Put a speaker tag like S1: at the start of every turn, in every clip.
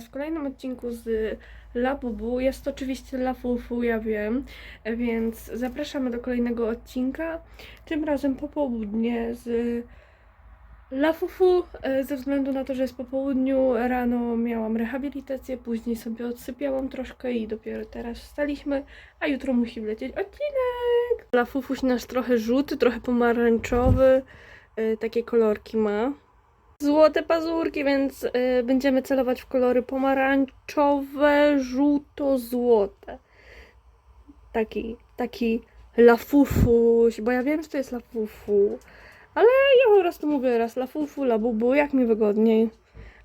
S1: W kolejnym odcinku z Labubu jest to oczywiście Lafufu, ja wiem, więc zapraszamy do kolejnego odcinka. Tym razem popołudnie z Lafufu, e, ze względu na to, że jest po południu, rano miałam rehabilitację, później sobie odsypiałam troszkę i dopiero teraz wstaliśmy, a jutro musi wlecieć odcinek. Lafufuś nasz trochę żółty, trochę pomarańczowy, takie kolorki ma złote pazurki, więc y, będziemy celować w kolory pomarańczowe, żółto-złote. Taki, taki lafufuś, bo ja wiem, że to jest lafufu, ale ja po prostu mówię raz lafufu, labubu, jak mi wygodniej.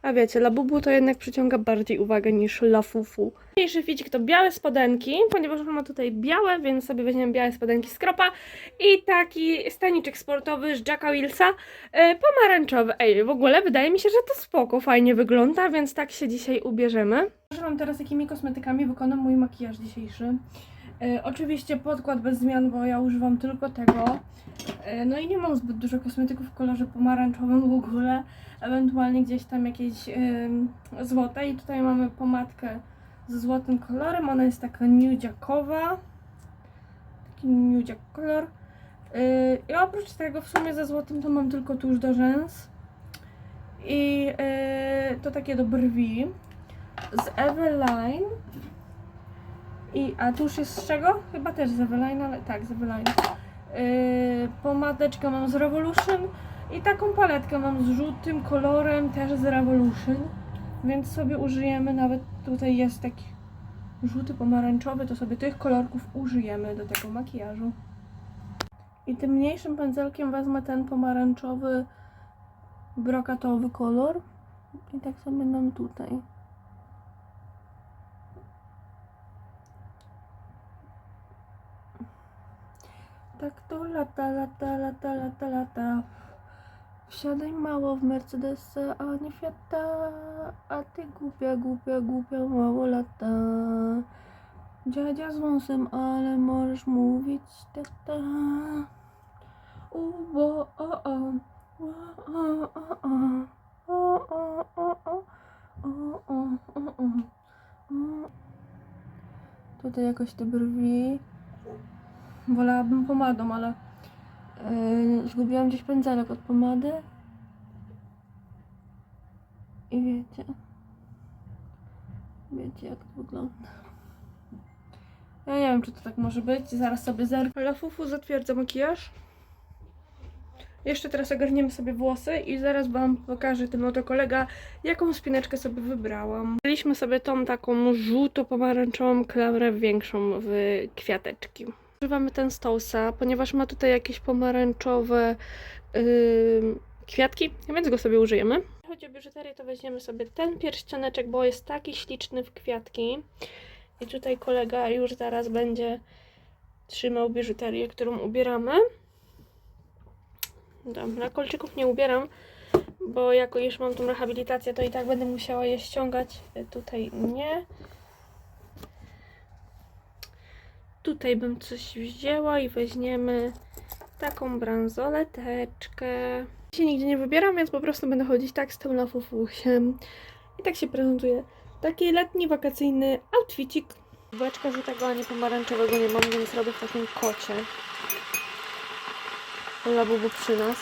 S1: A wiecie, labubu to jednak przyciąga bardziej uwagę niż lafufu. Dzisiejszy ficik to białe spodenki, ponieważ on ma tutaj białe, więc sobie weźmiemy białe spodenki z kropa i taki staniczek sportowy z Jacka Willsa, e, pomarańczowy. Ej, w ogóle wydaje mi się, że to spoko, fajnie wygląda, więc tak się dzisiaj ubierzemy. Proszę wam teraz, jakimi kosmetykami wykonam mój makijaż dzisiejszy. E, oczywiście podkład bez zmian, bo ja używam tylko tego. E, no i nie mam zbyt dużo kosmetyków w kolorze pomarańczowym w ogóle. Ewentualnie gdzieś tam jakieś em, złote. I tutaj mamy pomadkę ze złotym kolorem. Ona jest taka nudziakowa. Taki nudziak kolor. Yy, I oprócz tego w sumie ze złotym to mam tylko tuż do rzęs. I yy, to takie do brwi. Z Eveline. I, a tuż jest z czego? Chyba też z Eveline, ale tak, z Eveline. Yy, pomadeczkę mam z Revolution. I taką paletkę mam z żółtym kolorem, też z Revolution. Więc sobie użyjemy, nawet tutaj jest taki żółty, pomarańczowy, to sobie tych kolorków użyjemy do tego makijażu. I tym mniejszym pędzelkiem wezmę ten pomarańczowy, brokatowy kolor. I tak sobie dam tutaj. Tak to lata, lata, lata, lata, lata. Wsiadaj mało w Mercedesa, a nie Fiata. A ty głupia, głupia, głupia, mało lata. Dziadzia z wąsem, ale możesz mówić tata. Ubo, o, o. Tutaj jakoś te brwi Wolałabym pomadą, ale yy, zgubiłam gdzieś pędzelek od pomady. I wiecie. Wiecie jak to wygląda. Ja nie wiem, czy to tak może być. Zaraz sobie zerknę. Lafufu zatwierdza makijaż. Jeszcze teraz ogarniemy sobie włosy i zaraz Wam pokażę ten oto kolega, jaką spineczkę sobie wybrałam. Wzięliśmy sobie tą taką żółto-pomarańczową klamrę większą w kwiateczki. Używamy ten Stousa, ponieważ ma tutaj jakieś pomarańczowe yy, kwiatki, więc go sobie użyjemy. Jeśli chodzi o biżuterię, to weźmiemy sobie ten pierścioneczek, bo jest taki śliczny w kwiatki. I tutaj kolega już zaraz będzie trzymał biżuterię, którą ubieramy. Dobra, kolczyków nie ubieram, bo jako już mam tą rehabilitację, to i tak będę musiała je ściągać. Tutaj nie. Tutaj bym coś wzięła i weźmiemy taką bransoleteczkę. Się nigdzie nie wybieram, więc po prostu będę chodzić tak z tym lafufusiem. I tak się prezentuje. Taki letni, wakacyjny outfitik. Błeczka żółtego, a nie pomarańczowego nie mam, więc robię w takim kocie. Labubu przy nas.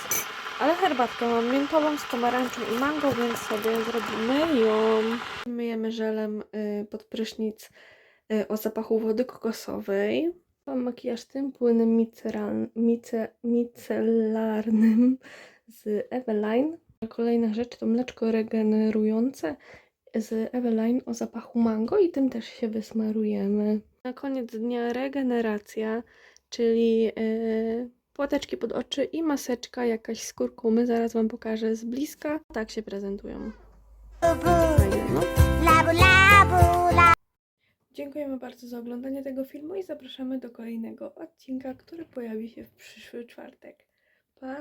S1: Ale herbatkę mam miętową z pomarańczą i mango, więc sobie zrobimy ją. Myjemy żelem y, pod prysznic o zapachu wody kokosowej. Mam makijaż tym płynem mice, micelarnym z Eveline. Kolejna rzecz to mleczko regenerujące z Eveline o zapachu mango i tym też się wysmarujemy. Na koniec dnia regeneracja, czyli yy, płateczki pod oczy i maseczka jakaś z kurkumy. Zaraz Wam pokażę z bliska. Tak się prezentują.
S2: Labu, labu.
S1: Dziękujemy bardzo za oglądanie tego filmu i zapraszamy do kolejnego odcinka, który pojawi się w przyszły czwartek. Pa!